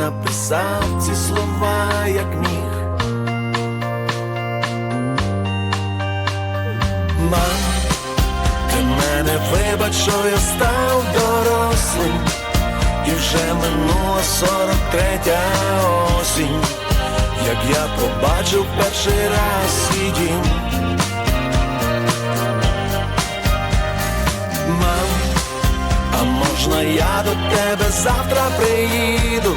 написав ці слова, як міг. Мам, ти мене вибач, що я став дорослим, і вже минула сорок третя осінь, як я побачив перший раз свій дім. Мам, а можна я до тебе завтра приїду,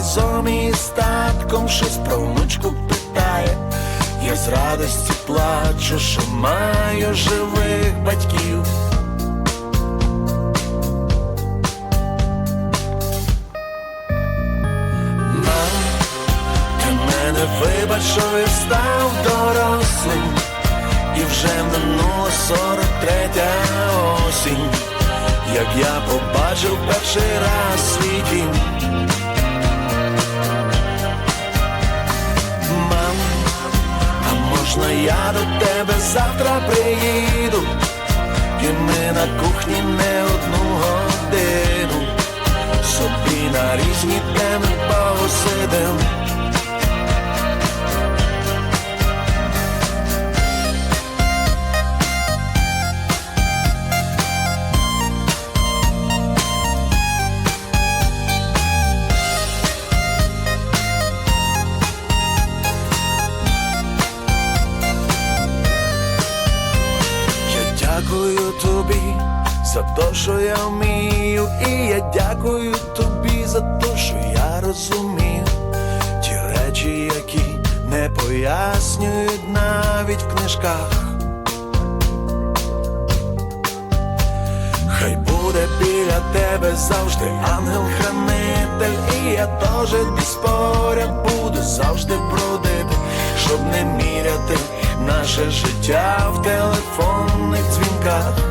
Разом із татком щось про внучку питає, я з радості плачу, що маю живих батьків. Мене вибач, що я став дорослим, і вже минула сорок третя осінь, як я побачив перший раз свій дім. До тебе завтра приїду, і ми на кухні не за те, що я вмію, і я дякую тобі за те, що я розумію ті речі, які не пояснюють навіть в книжках. Хай буде біля тебе завжди ангел-хранитель, і я теж десь поряд буду завжди бродити, щоб не міряти наше життя в телефонних дзвінках.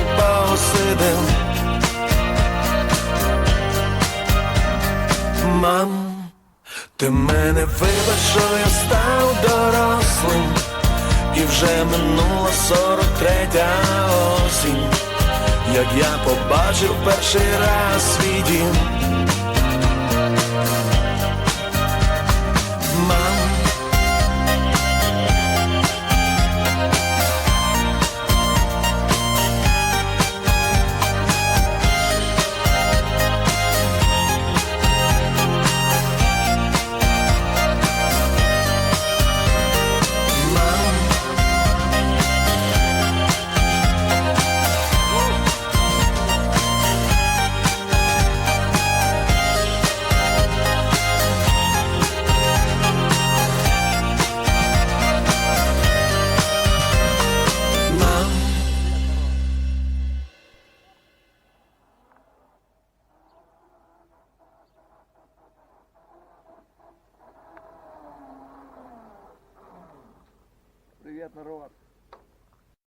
посидим. Мам, ти мене вибач, що я став дорослим, і вже минула сорок третя осінь, як я побачив перший раз свій дім. на.